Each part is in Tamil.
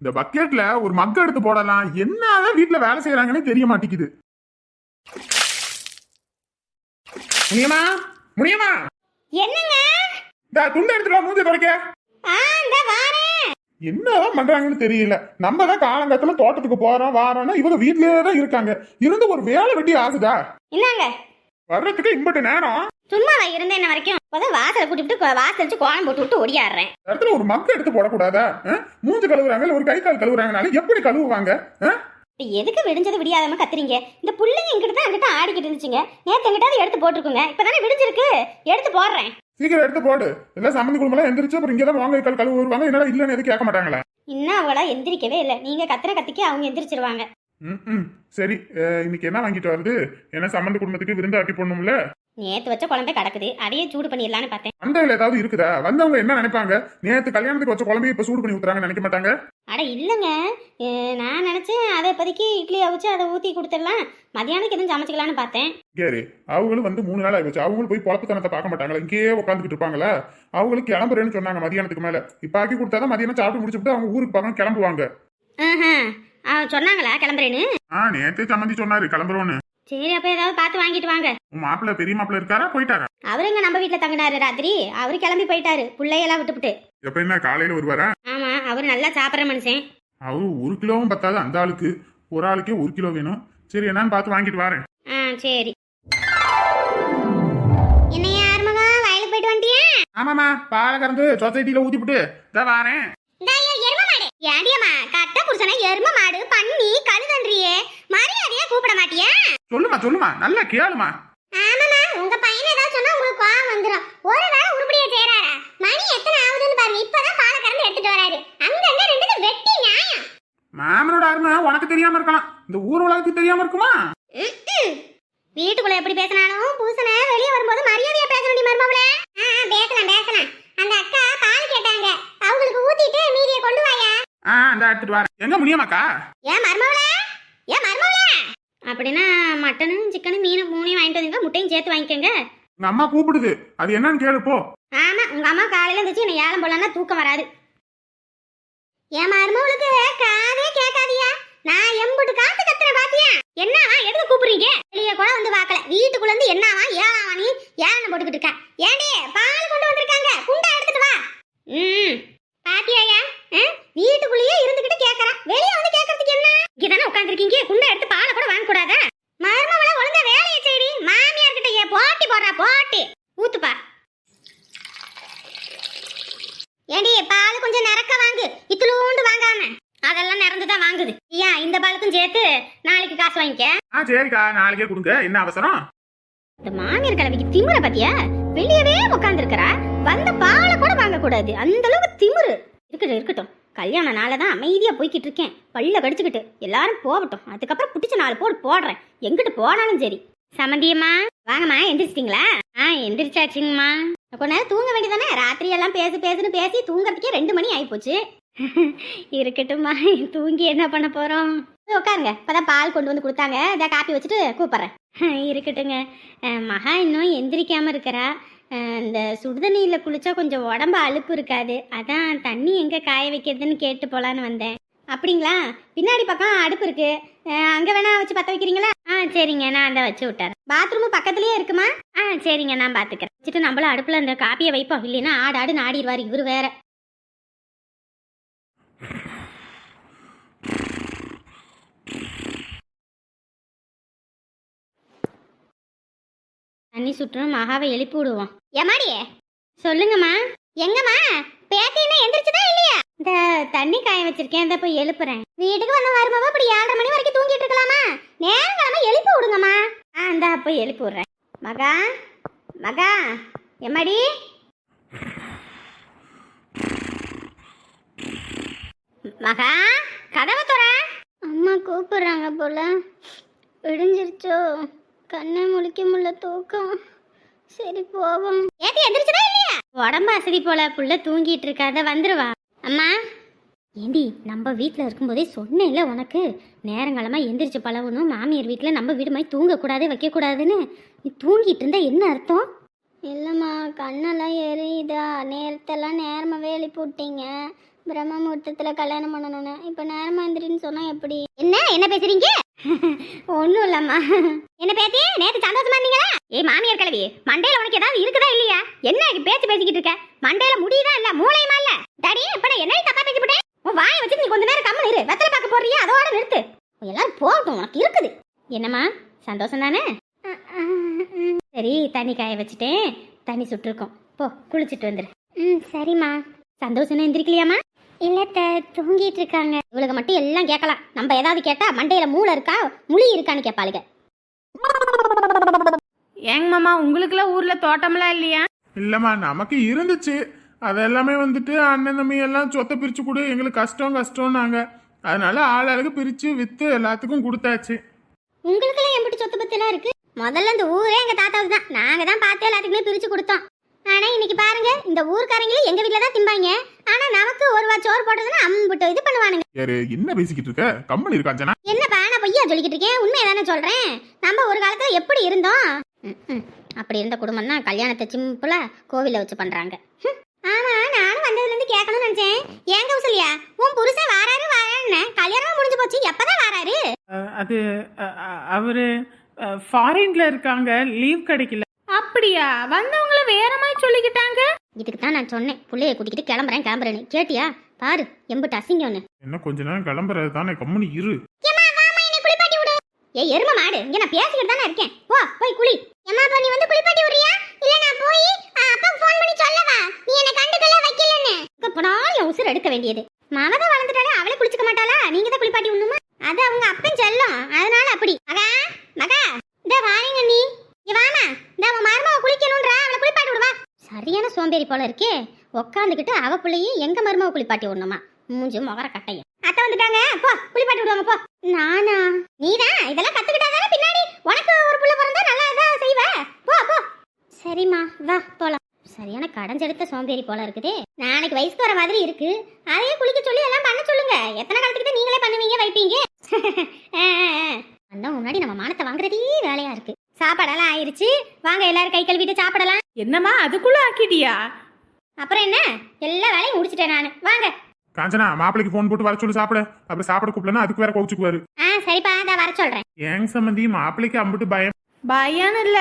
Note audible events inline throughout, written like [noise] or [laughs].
இந்த பக்கெட்ல ஒரு மக்க எடுத்து போடலாம். என்னதான் வீட்டுல வேலை செய்யறாங்கன்னு தெரிய மாட்டேங்குது. முனியமா முனியமா என்னங்க? இந்த துண்டு எடுத்துட்டு மூஞ்சி துடைக்க. என்னதான் பண்றாங்கன்னு தெரியல. நம்ம தான் காலங்கத்துல தோட்டத்துக்கு போறோம் வாரோம்னா இவங்க வீட்லயே தான் இருக்காங்க. இருந்து ஒரு வேலை வெட்டி ஆகுதா? என்னங்க வர்றதுக்கு இம்பட்டு நேரம். சும்மாவா இருந்தேன் என்ன வரைக்கும். இப்பதான் வாசலை கூட்டிட்டு வாசல் வச்சு கோலம் போட்டு விட்டு ஓடியாடுறேன். இடத்துல ஒரு மக்க எடுத்து போடக்கூடாதா? மூஞ்சி கழுவுறாங்க ஒரு கை கால் கழுவுறாங்கனால எப்படி கழுவுவாங்க? எதுக்கு விடிஞ்சது விடியாதம கத்துறீங்க? இந்த புள்ளைங்க இங்கிட்ட தான் அங்கிட்ட ஆடிக்கிட்டு இருந்துச்சுங்க. நேத்து எங்கிட்ட அதை எடுத்து போட்டிருக்குங்க. இப்பதானே விடிஞ்சிருக்கு. எடுத்து போடுறேன். சீக்கிரம் எடுத்து போடு. எல்லாம் சம்மந்தி குடும்பம் எந்திரிச்சு அப்புறம் இங்கதான் வாங்க கால் கழுவு வருவாங்க என்னடா இல்லன்னு எதுவும் கேட்க மாட்டாங்களா? இன்னும் அவளா எந்திரிக்கவே இல்லை. நீங்க கத்துற கத்திக்கு அவங்க எந்திரிச்சிருவாங்க. ம், சரி இன்னைக்கு என்ன வாங்கிட்டு வருது என்ன சம்மந்தி குடும்பத்துக்கு விருந்து ஆக்கி போடணும்ல? நேத்து வச்ச குழம்பே கிடக்குது. அதையே சூடு பண்ணிடலான்னு பார்த்தேன். அண்டையில் ஏதாவது இருக்குதா? வந்தவங்க என்ன நினைப்பாங்க? நேத்து கல்யாணத்துக்கு வச்ச குழம்பு இப்ப சூடு பண்ணி ஊத்துறாங்கன்னு நினைக்க மாட்டாங்க? அட இல்லைங்க. நான் நினைச்சேன் அதை இப்போதைக்கு இட்லி அவிச்சு அதை ஊற்றி கொடுத்துடலாம். மதியானத்துக்கு எதுவும் சமைச்சிக்கலான்னு பார்த்தேன். கேரு அவங்களும் வந்து மூணு நாள் ஆயிடுச்சு அவங்களும் போய் பொழப்புத்தனத்தை பார்க்க மாட்டாங்களா? இங்கேயே உட்காந்துக்கிட்டு இருப்பாங்களா? அவங்களுக்கு கிளம்புறேன்னு சொன்னாங்க மதியானத்துக்கு மேல. இப்ப ஆக்கி கொடுத்தாதான் மதியானம் சாப்பிட்டு முடிச்சுட்டு அவங்க ஊருக்கு பார்க்க கிளம்புவாங்க. சொன்னாங்களா கிளம்புறேன்னு? ஆ நேத்தே சம்மந்தி சொன்னாரு கிளம்புறோன்னு. சரி அப்போ ஏதாவது பார்த்து வாங்கிட்டு வாங்க. உன் மாப்பிள்ள பெரிய மாப்பிள்ள இருக்காரா போயிட்டாரா? அவருங்க நம்ம வீட்டில் தங்கினாரு ராத்திரி. அவரு கிளம்பி போயிட்டாரு பிள்ளையெல்லாம் விட்டுப்புட்டு. எப்ப என்ன காலையில வருவாரா? ஆமா அவர் நல்லா சாப்பிட்ற மனுஷன். அவரு ஒரு கிலோவும் பத்தாது அந்த ஆளுக்கு. ஒரு ஆளுக்கே ஒரு கிலோ வேணும். சரி என்னன்னு பார்த்து வாங்கிட்டு வரேன். ஆ சரி. என்ன யாருமகா வயலுக்கு போயிட்டு வந்துட்டியா? ஆமாமா பாலை கறந்து சொசைட்டில ஊத்திவிட்டு இதான் வாரேன். ஏண்டியம்மா கட்ட புருஷனை எரும மாடு பண்ணி கழுதன்றியே. மரியாதையா கூப்பிட மாட்டியா? சொல்லுமா சொல்லுமா நல்லா கேளுமா ஆமாமா உங்க பையன் ஏதாவது சொன்னா உங்களுக்கு கோவம் வந்துரும். ஒரு வேளை உருப்படியா செய்றாரா மணி எத்தனை ஆகுதுன்னு பாருங்க இப்பதான் பாலை கறந்து எடுத்துட்டு வராரு. அங்கங்க ரெண்டு வெட்டி நியாயம். மாமனோட அருமை உனக்கு தெரியாம இருக்கலாம். இந்த ஊர் உலகத்துக்கு தெரியாம இருக்குமா? வீட்டுக்குள்ள எப்படி பேசினாலும் பூசனை வெளியே வரும்போது மரியாதையா பேசணும் நீ மருமவளே பேசலாம் பேசலாம் அந்த அக்கா பால் கேட்டாங்க அவங்களுக்கு ஊத்திட்டு மீதியை கொண்டு வாயா எடுத்துட்டு வரேன் எங்க முடியாமாக்கா ஏன் மருமவளே ஏன் மருமவளே அப்படின்னா மட்டனும் சிக்கனும் மீன் மூணையும் வாங்கிட்டு வந்தீங்க முட்டையும் சேர்த்து வாங்கிக்கோங்க. உங்க அம்மா கூப்பிடுது. அது என்னன்னு கேளு போ. ஆமா உங்க அம்மா காலையில இருந்துச்சு என்ன ஏலம் போலன்னா தூக்கம் வராது. என் மருமவளுக்கு காதே கேட்காதியா நான் எம்புட்டு காத்து கத்துறேன் பாத்தியா என்னவா எதுக்கு கூப்பிடுறீங்க வெளிய கூட வந்து பார்க்கல வீட்டுக்குள்ள இருந்து என்னவா ஏலாவா நீ ஏலம் போட்டுக்கிட்டு இருக்க ஏண்டி பால் கொண்டு வந்திருக்காங்க குண்டா எடுத்துட்டு வா ம் பாத்தியாயா ஆ? வீட்டுக்குள்ளேயே இருந்துகிட்டு கேக்குறான் வெளிய வந்து கேக்குறதுக்கு என்ன இங்கதானே உட்காந்துருக்கீங்க குண்டா எடுத்து பாலை கூட வாங்க கூடாதா மருமவள ஒழுங்கா வேலையை செய்டி மாமியார் கிட்ட ஏன் போட்டி போடுறா போட்டி ஊத்துப்பா ஏடி பால் கொஞ்சம் நிறக்க வாங்கு இத்துளூண்டு வாங்காம அதெல்லாம் நிறந்து தான் வாங்குது. ஏன் இந்த பாலுக்கும் சேர்த்து நாளைக்கு காசு வாங்கிக்க. ஆ சரிக்கா. நாளைக்கே கொடுங்க. என்ன அவசரம்? இந்த மாமியார் கிழவிக்கு திமிர பத்தியா? வெளியவே உட்காந்துருக்கிறா வந்த பாலை கூட வாங்க கூடாது அந்த அளவுக்கு திமிரு. இருக்கட்டும் இருக்கட்டும். கல்யாண நாள தான் அமைதியா போய்கிட்டு இருக்கேன். பல்ல கடிச்சுக்கிட்டு. எல்லாரும் போகட்டும். அதுக்கப்புறம் பிடிச்ச நாலு போடு போடுறேன். எங்கிட்டு போனாலும் சரி. சமந்தியம்மா வாங்கம்மா. எந்திரிச்சிட்டிங்களா? ஆ எந்திரிச்சாச்சுங்கம்மா. கொஞ்ச நேரம் தூங்க வேண்டியதானே ராத்திரி எல்லாம் பேசி பேசுன்னு பேசி தூங்குறதுக்கே ரெண்டு மணி ஆயிப்போச்சு. இருக்கட்டும்மா. தூங்கி என்ன பண்ண போறோம்? உட்காருங்க. இப்பதான் பால் கொண்டு வந்து கொடுத்தாங்க. இதை காப்பி வச்சுட்டு கூப்பிடுறேன். இருக்கட்டுங்க. மகா இன்னும் எந்திரிக்காம இருக்கிறா. இந்த சுடுதண்ணியில் குளிச்சா கொஞ்சம் உடம்பு அலுப்பு இருக்காது. அதான் தண்ணி எங்கே காய வைக்கிறதுன்னு கேட்டு போலான்னு வந்தேன். அப்படிங்களா? பின்னாடி பக்கம் அடுப்பு இருக்கு. அங்க வேணா வச்சு பற்ற வைக்கிறீங்களா? ஆ சரிங்க. நான் அந்த வச்சு விட்டுறேன். பாத்ரூம் பக்கத்துலயே இருக்குமா? ஆ சரிங்க. நான் பார்த்துக்கிறேன் வச்சுட்டு நம்மளும் அடுப்பில் அந்த காப்பியை வைப்போம். இல்லைன்னா ஆடு ஆடு நாடிடுவார். இவர் வேற. தண்ணி சுற்றணும் மகாவை எழுப்பி விடுவோம். ஏமாடியே? சொல்லுங்கம்மா. எங்கம்மா? பேத்தின்னு எந்திரிச்சுதா இல்லையா? இந்த தண்ணி காய வச்சிருக்கேன் இந்த போய் எழுப்புறேன். வீட்டுக்கு வந்த வருமாவா இப்படி ஏழரை மணி வரைக்கும் தூங்கிட்டு இருக்கலாமா? நேரம் எழுப்பி விடுங்கம்மா. ஆ இந்த போய் எழுப்பி விடுறேன். மகா மகா எம்மாடி? மகா கதவை துற. அம்மா கூப்பிடுறாங்க போல. விடிஞ்சிருச்சோ? கண்ணை முழிக்க முடியல தூக்கம். சரி போவோம். ஏத்தி எந்திரிச்சதா இல்லையா? உடம்பு அசதி போல புள்ள தூங்கிட்டு இருக்காத வந்துருவா. அம்மா. ஏண்டி நம்ம வீட்டில் இருக்கும்போதே சொன்னேன்ல உனக்கு? நேரங்காலமா எந்திரிச்சு பழகணும் மாமியார் வீட்டில் நம்ம வீடு மாதிரி தூங்கக்கூடாது வைக்கக்கூடாதுன்னு. நீ தூங்கிட்டு இருந்தா என்ன அர்த்தம்? இல்லைம்மா கண்ணெல்லாம் எரியுதா? நேரத்தெல்லாம் நேரமாகவே எழுப்பி விட்டீங்க பிரம்ம முகூர்த்தத்துல கல்யாணம் பண்ணணும்னு. இப்ப நேரமா எந்திரின்னு சொன்னா எப்படி? என்ன? என்ன பேசுறீங்க? [laughs] ஒண்ணும் இல்லம்மா. என்ன பேத்தி? நேத்து சந்தோஷமா இருந்தீங்களா? ஏய் மாமியார் கிழவி மண்டையில உனக்கு ஏதாவது இருக்குதா இல்லையா? என்ன பேச்சு பேசிக்கிட்டு இருக்க? மண்டையில முடியுதா இல்ல மூளையுமா இல்ல? டாடி இப்ப நான் என்ன தப்பா பேசி விட்டேன் உன் வாயை வச்சு நீ கொஞ்ச நேரம் கம்மன் இரு. வெத்தலை பார்க்க போறியா அதோட நிறுத்து. எல்லாரும் போகட்டும் உனக்கு இருக்குது. என்னம்மா? சந்தோஷம் தானே? சரி தண்ணி காய வச்சுட்டேன். தண்ணி சுட்டிருக்கோம். போ குளிச்சுட்டு வந்துரு. ம் சரிம்மா. சந்தோஷம் எந்திரிக்கலையாம்மா? இல்ல தூங்கிட்டு இருக்காங்க இவளுக்கு மட்டும் எல்லாம் கேட்கலாம் நம்ம ஏதாவது கேட்டா மண்டையில மூளை இருக்கா? முழி இருக்கான்னு கேட்பாளுங்க ஏங்க மாமா உங்களுக்குலாம் ஊர்ல தோட்டம்லாம் இல்லையா? இல்லம்மா நமக்கு இருந்துச்சு. அதெல்லாமே வந்துட்டு அண்ணன் தம்பி எல்லாம் சொத்தை பிரிச்சு கொடு. எங்களுக்கு கஷ்டம் கஷ்டம்னாங்க. அதனால ஆள் ஆளுக்கு பிரிச்சு வித்து எல்லாத்துக்கும் கொடுத்தாச்சு. உங்களுக்கெல்லாம் எப்படி சொத்து பத்தெல்லாம் இருக்கு? முதல்ல இந்த ஊரே எங்க தாத்தாவுக்கு தான். நாங்க தான் பார்த்து எல்லாத்துக்குமே பிரிச்சு கொடுத்தோம். ஆனா இன்னைக்கு பாருங்க இந்த ஊர்க்காரங்களே எங்க வீட்ல தான் திம்பாங்க. ஆனா நமக்கு ஒரு வா சோறு போட்டதுன்னா அம்புட்டு இது பண்ணுவானுங்க. யாரு என்ன பேசிக்கிட்டு இருக்க? கம்பெனி இருக்கா அஞ்சனா? என்னப்பா நான் பொய்யா சொல்லிக்கிட்டு இருக்கேன்? உண்மையை தானே சொல்றேன்? நம்ம ஒரு காலத்துல எப்படி இருந்தோம். அப்படி இருந்த குடும்பம் தான் கல்யாணத்தை சிம்பிளா கோவில்ல வச்சு பண்றாங்க. ஆமா நானும் வந்ததுல இருந்து கேட்கணும்னு நினைச்சேன். ஏன் கௌசல்யா உன் புருஷன் வாராரு வாரான்னு கல்யாணம் முடிஞ்சு போச்சு எப்பதான் வாராரு? அது அவரு ஃபாரின்ல இருக்காங்க லீவ் கிடைக்கல. அப்படியா? வந்தவங்கள வேற மாதிரி சொல்லிக்கிட்டாங்க? இதுக்கு தான் நான் சொன்னேன். புள்ளைய கூட்டிக்கிட்டு கிளம்புறேன் கிளம்புறேன்னு. கேட்டியா? பாரு எம்பிட்டு அசிங்கம்னு. என்ன கொஞ்ச நேரம் கிளம்புறது தானே? கம்பெனி இரு. ஏய் எரும மாடு இங்க நான் பேசிக்கிட்டு தானே இருக்கேன். போ போய் குளி. ஏமா அப்ப நீ வந்து குளிப்பாட்டி விடுறியா? இல்ல நான் போய் அப்பாக்கு ஃபோன் பண்ணி சொல்லவா? நீ என்ன கண்டுக்கல வைக்கலன்னு. இப்பனாலும் என் உசுர் எடுக்க வேண்டியது. மமத வளர்ந்துட்டாலே அவளே குளிச்சுக்க மாட்டாளா? நீங்க தான் குளிப்பாட்டி விடணுமா அது அவங்க அப்பன் செல்லம் அதனால அப்படி மகா மகா இந்த வாரீங்க நீ இங்க வாமா இந்த அவன் மருமக குளிக்கணும்ன்றா அவளை குளிப்பாட்டி விடுவா சரியான சோம்பேறி போல இருக்கே. உக்காந்துக்கிட்டு அவ பிள்ளையும் எங்க மருமக குளிப்பாட்டி விடணுமா? மூஞ்சி முகர கட்டையும். அத்தை வந்துட்டாங்க. போ குளிப்பாட்டி விடுவாங்க போ. நானா? நீதான் இதெல்லாம் கத்துக்கிட்டாதானே பின்னாடி? உனக்கு ஒரு புள்ள பிறந்தா நல்லா இதா செய்வ. போ போ. சரிம்மா வா போலாம். சரியான கடைஞ்செடுத்த சோம்பேறி போல இருக்குதே. நாளைக்கு வயசுக்கு வர மாதிரி இருக்கு. அதையே குளிக்க சொல்லி எல்லாம் பண்ண சொல்லுங்க. எத்தனை காலத்துக்கு நீங்களே பண்ணுவீங்க வைப்பீங்க? [laughs] அந்த முன்னாடி நம்ம மானத்தை வாங்குறதே வேலையா இருக்கு. சாப்பாடெல்லாம் ஆயிருச்சு. வாங்க எல்லாரும் கை கழுவிட்டு சாப்பிடலாம். என்னம்மா அதுக்குள்ள ஆக்கிட்டியா? அப்புறம் என்ன? எல்லா வேலையும் முடிச்சிட்டேன் நான். வாங்க. காஞ்சனா மாப்பிளைக்கு ஃபோன் போட்டு வர சொல்லி சாப்பிட. அப்புறம் சாப்பிட கூப்பிடலாம் அதுக்கு வேற கோச்சுக்குவாரு ஆ சரிப்பா நான் வர சொல்றேன். ஏங்க சம்மந்தி மாப்பிளைக்கு அம்பிட்டு பயம். பயம் இல்ல.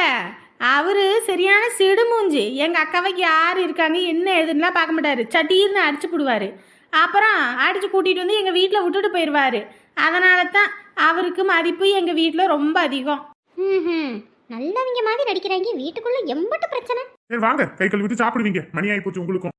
அவரு சரியான சிடுமூஞ்சி எங்க அக்காவைக்கு யார் இருக்காங்க என்ன ஏதுன்னுலாம் பார்க்க மாட்டாரு. சட்டீர்னு அடிச்சு போடுவாரு. அப்புறம் அடிச்சு கூட்டிட்டு வந்து எங்க வீட்டில் விட்டுட்டு போயிடுவாரு அதனால தான் அவருக்கு மதிப்பு எங்க வீட்டில் ரொம்ப அதிகம். ம்ஹும். நல்லவங்க மாதிரி நடிக்கிறாங்க வீட்டுக்குள்ள எம்பட்டு பிரச்சனை. சரி வாங்க. கை கழுவிட்டு சாப்பிடுவீங்க. மணி ஆகி போச்சு உங்களுக்கும்.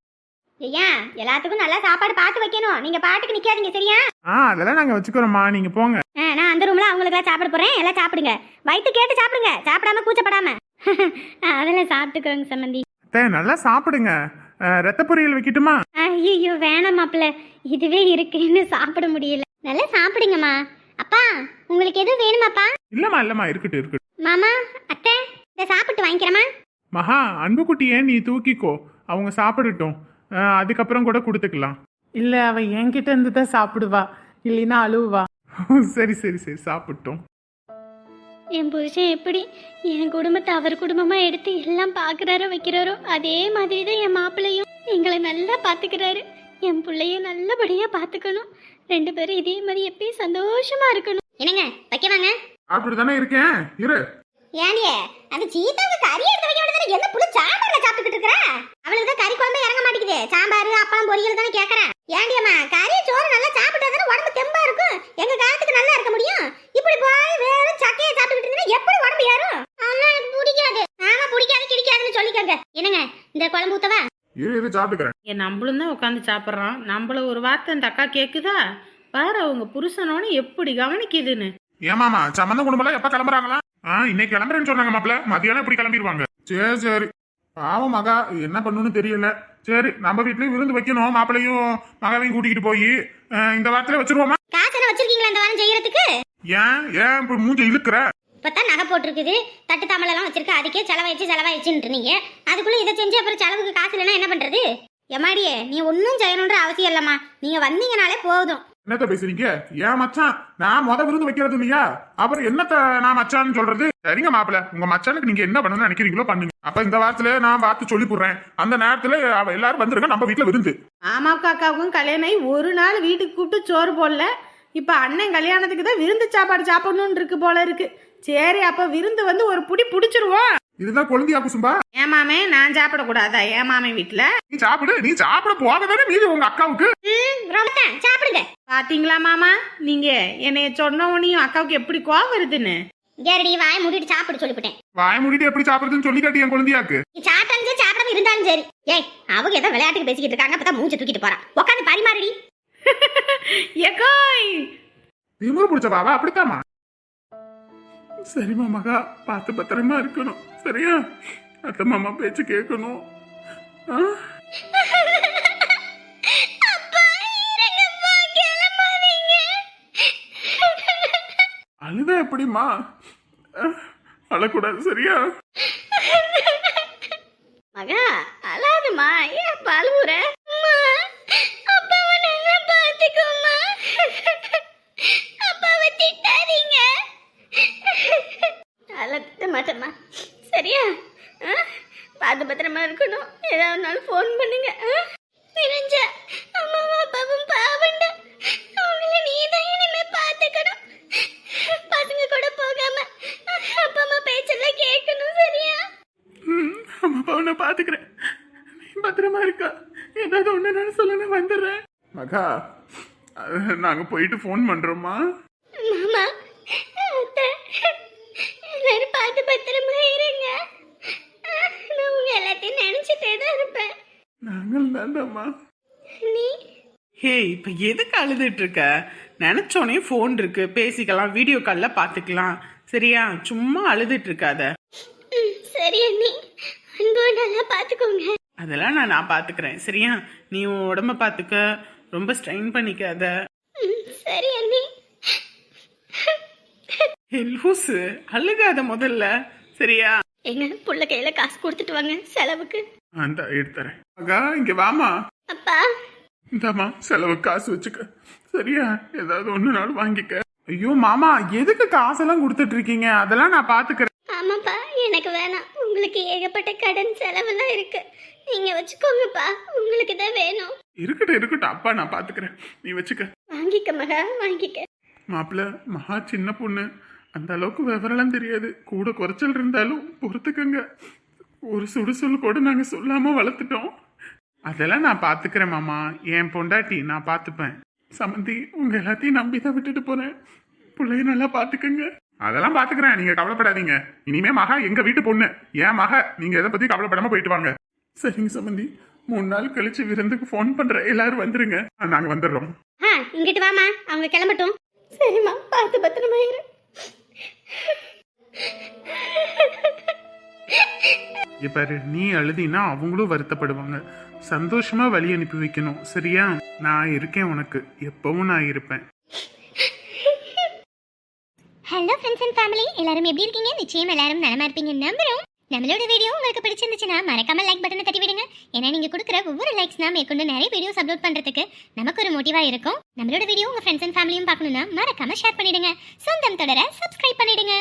ஐயா எல்லாத்துக்கும் நல்லா சாப்பாடு பார்த்து வைக்கணும். நீங்க பாட்டுக்கு நிக்காதீங்க சரியா? ஆ அதெல்லாம் நாங்க வச்சுக்கிறோம்மா. நீங்க போங்க. ஆ, நான் அந்த ரூம்ல அவங்களுக்கு சாப்பிட போறேன். எல்லாம் சாப்பிடுங்க. வயிற்று கேட்டு சாப்பிடுங்க. சாப்பிடாம கூச்சப்படாம. [laughs] அதெல்லாம் சாப்பிட்டுக்கிறோங்க சம்மந்தி. அத்தை நல்லா சாப்பிடுங்க. அஹ், ரத்த பொரியல் வைக்கட்டுமா? ஐயோ வேணாம் மாப்பிள்ள. இதுவே இருக்குன்னு சாப்பிட முடியல. நல்லா சாப்பிடுங்கம்மா. அப்பா உங்களுக்கு எதுவும் வேணுமாப்பா? இல்லம்மா இல்லம்மா. இருக்கட்டும் இருக்கட்டும். மாமா அத்தை இதை சாப்பிட்டு வாங்கிக்கிறேம்மா. மகா அன்புக்குட்டியை நீ தூக்கிக்கோ. அவங்க சாப்பிடட்டும். அஹ், அதுக்கப்புறம் கூட கொடுத்துக்கலாம். இல்ல அவ என்கிட்ட இருந்து தான் சாப்பிடுவா? இல்லைன்னா அழுவா [laughs] சரி சரி சரி சாப்பிட்டோம். என் புருஷன் எப்படி என் குடும்பத்தை அவர் குடும்பமா எடுத்து எல்லாம் பார்க்கறாரோ வைக்கிறாரோ அதே மாதிரி தான் என் மாப்பிள்ளையும் எங்களை நல்லா பார்த்துக்கிறாரு என் பிள்ளைய நல்லபடியா பார்த்துக்கணும் ரெண்டு பேரும் இதே மாதிரி எப்பயும் சந்தோஷமா இருக்கணும். என்னங்க வைக்க வாங்க சாப்பிட்டு தானே இருக்கேன்? இரு. ஏனியே அந்த சீதாவுக்கு கறி எடுத்து வைக்க வேண்டியது என்ன புள்ள சாம்பார்ல சாப்பிட்டுக்கிட்டு இருக்கற? அவளுக்கு தான் கறி குழம்பு இறங்க மாட்டேங்குது. சாம்பார் அப்பளம் பொரியல் தானே கேக்குறேன். ஏண்டியம்மா கறி சோறு நல்லா சாப்பிட்டா தானே உடம்பு தெம்பா இருக்கும்? எங்க காலத்துக்கு நல்லா இருக்க முடியும்? இப்படி போய் வெறும் சக்கையை சாப்பிட்டுக்கிட்டு இருந்தா எப்படி உடம்பு ஏறும்? அதெல்லாம் எனக்கு பிடிக்காது. ஆமா பிடிக்காது கிடைக்காதுன்னு சொல்லிக்கங்க. என்னங்க இந்த குழம்பு ஊத்தவா? இரு இரு சாப்பிட்டுக்கிறேன். ஏன் நம்மளும் தான் உட்காந்து சாப்பிட்றோம். நம்மள ஒரு வார்த்தை அந்த அக்கா கேட்குதா பாரு அவங்க புருஷனோட எப்படி கவனிக்குதுன்னு. ஏமாமா சம்மந்த குடும்பம் எப்ப கிளம்புறாங்களா? ஆ இன்னைக்கு கிளம்புறேன்னு சொன்னாங்க மாப்பிள்ள. மதியானம் இப்படி கிளம்பிடுவாங்க. சரி சரி. பாவம் மகா என்ன பண்ணுன்னு தெரியல. சரி நம்ம வீட்லயும் விருந்து வைக்கணும் மாப்பிள்ளையும் மகாவையும் கூட்டிக்கிட்டு போய் இந்த வாரத்துல வச்சிருவோமா? காசு வச்சிருக்கீங்களா இந்த வாரம் செய்யறதுக்கு? ஏன் ஏன் இப்ப மூஞ்ச இழுக்கிற? இப்பதான் நகை போட்டிருக்குது. தட்டு தாமலாம் வச்சிருக்க. அதுக்கே செலவாயிடுச்சு செலவாயிடுச்சுன்னு நீங்க அதுக்குள்ள இதை செஞ்சு அப்புறம் செலவுக்கு காசு இல்லைன்னா என்ன பண்றது? எம்மாடியே நீ ஒன்றும் செய்யணுன்ற அவசியம் இல்லம்மா. நீங்க வந்தீங்கனாலே போதும். என்னத்த பேசுறீங்க? ஏன் மச்சான்? நான் முத விருந்து வைக்கிறது இல்லையா? அப்புறம் என்னத்த நான் மச்சான்னு சொல்றது? சரிங்க மாப்பிள உங்க மச்சானுக்கு நீங்க என்ன பண்ணணும்னு நினைக்கிறீங்களோ பண்ணுங்க. அப்ப இந்த வாரத்துல நான் பார்த்து சொல்லி போடுறேன் அந்த நேரத்துல அவ எல்லாரும் வந்துருங்க நம்ம வீட்டுல விருந்து. மாமாவுக்கும் அக்காவுக்கும் கல்யாணம் ஆகி ஒரு நாள் வீட்டுக்கு கூப்பிட்டு சோறு போடல. இப்போ அண்ணன் கல்யாணத்துக்கு தான் விருந்து சாப்பாடு சாப்பிடணும்னு இருக்கு போல இருக்கு. சரி அப்போ விருந்து வந்து ஒரு புடி பிடிச்சிருவோம். இதுதான் கொழுந்தியா குசும்பா ஏன் மாமே நான் சாப்பிடக்கூடாதா? ஏன் மாமே வீட்டில் நீ சாப்பிடு நீ சாப்பிட போக தானே மீதி உங்க அக்காவுக்கு? ரொம்ப சாப்பிடுங்க. பாத்தீங்களா மாமா? நீங்க என்னைய சொன்ன உடனேயும் அக்காவுக்கு எப்படி கோவம் வருதுன்னு? கேரடி வாய் மூடிட்டு சாப்பிடு சொல்லிவிட்டேன் வாய மூடிட்டு எப்படி சாப்பிடுறதுன்னு சொல்லி காட்டி என் குழந்தையாக்கு. நீ சாப்பிட்டாலும் சரி சாப்பிடாம இருந்தாலும் சரி. ஏய் அவங்க ஏதோ விளையாட்டுக்கு பேசிக்கிட்டு இருக்காங்க அப்பதான் மூஞ்ச தூக்கிட்டு போறான். உட்காந்து பரிமாறடி. எக்கோய் [laughs] திமுரு பிடிச்ச பாவா அப்படித்தாமா சரிம்மா மகா பார்த்து பத்திரமா இருக்கணும். சரியா? அத்தை மாமா பேச்சு கேட்கணும். ஆ? அழுத எப்படிம்மா? அஹ், அழக்கூடாது சரியா? மகா அழாதுமா ஏன் பழுவுற அப்பாவை நல்லா பார்த்துக்கோமா அப்பாவை திட்டாதீங்க அழத்த மாட்டேம்மா சரியா ஆ? பார்த்து பத்திரமா இருக்கணும் ஏதாவது ஃபோன் பண்ணுங்க? தெரிஞ்சா அம்மாவும் அப்பாவும் பாவண்டா. அவங்கள நீ தான் இனிமே பார்த்துக்கணும் பசங்க கூட போகாம அப்பா அம்மா பேச்செல்லாம் கேட்கணும் சரியா? ம், அம்மா அப்பாவை நான் பாத்துக்கிறேன். நீ பத்திரமா இருக்கா? ஏதாவது ஒண்ணு நான் சொல்ல நான் வந்துடுறேன். மகா அஹ், நாங்க போயிட்டு ஃபோன் பண்றோமா மாமா அத்தை எல்லாரும் பார்த்து பத்திரமா இருங்க. எல்லாத்தையும் நினைச்சிட்டே தான் இருப்பேன். நாங்கள் தான்டாம்மா நீ? ஹே இப்போ எதுக்கு அழுதுட்டு இருக்க? நினச்சோனே ஃபோன் இருக்கு. பேசிக்கலாம் வீடியோ காலில் பார்த்துக்கலாம் சரியா? சும்மா அழுதுட்டு இருக்காத. சரி அண்ணி. அன்பு நல்லா பார்த்துக்கோங்க அதெல்லாம் நான் நான் பார்த்துக்கிறேன் சரியா? நீ உன் உடம்ப பார்த்துக்க ரொம்ப ஸ்ட்ரெயின் பண்ணிக்காத. சரி அண்ணி. லூசு. அழுகாத முதல்ல. சரியா? எங்க புள்ள கையில காசு கொடுத்துட்டு வாங்க செலவுக்கு. அந்த எடுத்துறேன். மகா இங்க வாமா அப்பா. இந்தாம்மா செலவு காசு வச்சுக்க. சரியா? ஏதாவது ஒண்ணு நாள் வாங்கிக்க. ஐயோ மாமா எதுக்கு காசெல்லாம் கொடுத்துட்டு இருக்கீங்க அதெல்லாம் நான் பாத்துக்கிறேன். ஆமாப்பா எனக்கு வேணாம். உங்களுக்கு ஏகப்பட்ட கடன் செலவெல்லாம் இருக்கு. நீங்க வச்சுக்கோங்கப்பா உங்களுக்கு தான் வேணும். இருக்கட்டும் இருக்கட்டும். அப்பா நான் பாத்துக்கிறேன். நீ வச்சுக்க. வாங்கிக்க மகா வாங்கிக்க. மாப்பிள்ள மகா சின்ன பொண்ணு. அந்த அளவுக்கு விவரம்லாம் தெரியாது. கூட குறைச்சல் இருந்தாலும் பொறுத்துக்கங்க. ஒரு சுடுசொல் கூட நாங்கள் சொல்லாமல் வளர்த்துட்டோம். அதெல்லாம் நான் பார்த்துக்கிறேன் மாமா. என் பொண்டாட்டி நான் பார்த்துப்பேன் சமந்தி உங்கள் எல்லாத்தையும் நம்பி தான் விட்டுட்டு போகிறேன் பிள்ளைய நல்லா பார்த்துக்கோங்க அதெல்லாம் பார்த்துக்கிறேன் நீங்கள் கவலைப்படாதீங்க. இனிமே மகா எங்கள் வீட்டு பொண்ணு. ஏன் மக. நீங்கள் எதை பற்றி கவலைப்படாமல் போயிட்டு வாங்க. சரிங்க சமந்தி. மூணு நாள் கழிச்சு விருந்துக்கு ஃபோன் பண்ணுற எல்லாரும் வந்துருங்க. நாங்கள் வந்துடுறோம். ஆ இங்கிட்டு வாமா அவங்க கிளம்பட்டும். சரிம்மா. பார்த்து பத்திரமாயிரு பாரு நீ அழுதினா அவங்களும் வருத்தப்படுவாங்க. சந்தோஷமா வழி அனுப்பி வைக்கணும் சரியா? நான் இருக்கேன் உனக்கு. எப்பவும் நான் இருப்பேன். ஹலோ ஃப்ரெண்ட்ஸ் அண்ட் ஃபேமிலி எல்லாரும் எப்படி இருக்கீங்க? நிச்சயம் எல்லாரும் நலமா இருப்பீங்க நம்புறோம். நம்மளோட வீடியோ உங்களுக்கு பிடிச்சிருந்துச்சுன்னா மறக்காம லைக் பட்டனை தட்டி விடுங்க. ஏன்னா நீங்க கொடுக்குற ஒவ்வொரு லைக்ஸ் நாம மேற்கொண்டு நிறைய வீடியோஸ் அப்லோட் பண்றதுக்கு நமக்கு ஒரு மோட்டிவா இருக்கும். நம்மளோட வீடியோ உங்க ஃப்ரெண்ட்ஸ் அண்ட் ஃபேமிலியும் பார்க்கணும்னா மறக்காம ஷேர் பண்ணிடுங்க. சொந்தம் தொடர சப்ஸ்கிரைப் பண்ணிடுங்க.